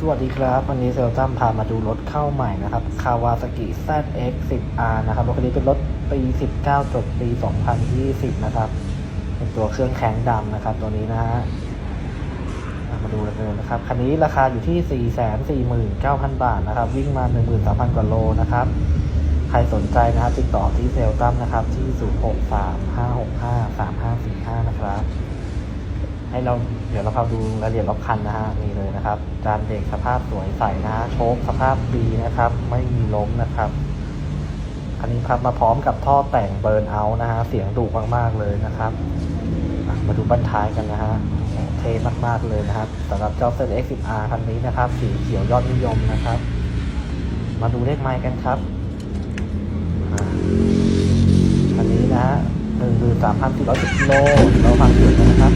สวัสดีครับ วันนี้เซลตัมพามาดูรถเข้าใหม่นะครับ Kawasaki ZX 10R นะครับรถคันนี้เป็นรถปี 19 จบปี 2020 นะครับ เป็นตัวเครื่องแข็งดำนะครับ ตัวนี้นะฮะมาดูกันเลยนะครับ คันนี้ราคาอยู่ที่ 449,000 บาทนะครับ วิ่งมา 13,000 กว่าโลนะครับ ใครสนใจนะครับ ติดต่อที่เซลตัมนะครับ ที่ 0635653545 ให้เราเดี๋ยวเราพาดูรายละเอียดรอบคันนะฮะนี่เลยนะครับจานเด็กสภาพสวยใสนะฮะโชคสภาพดีนะครับ ไม่มีล้มนะครับอันนี้ครับมาพร้อมกับท่อแต่งเบิร์นเอาท์นะฮะเสียงดุมากๆเลยนะครับ มาดูบั้นท้ายกันนะฮะเท่มากๆเลยนะครับสำหรับเจ้าเซน X10R คันนี้นะครับ สีเขียวยอดนิยมนะครับ มาดูเลขไมล์กันครับอันนี้นะฮะหนึ่งหมื่นสามพันสี่ร้อยสิบกิโลเราฟังเสียงกันนะครับ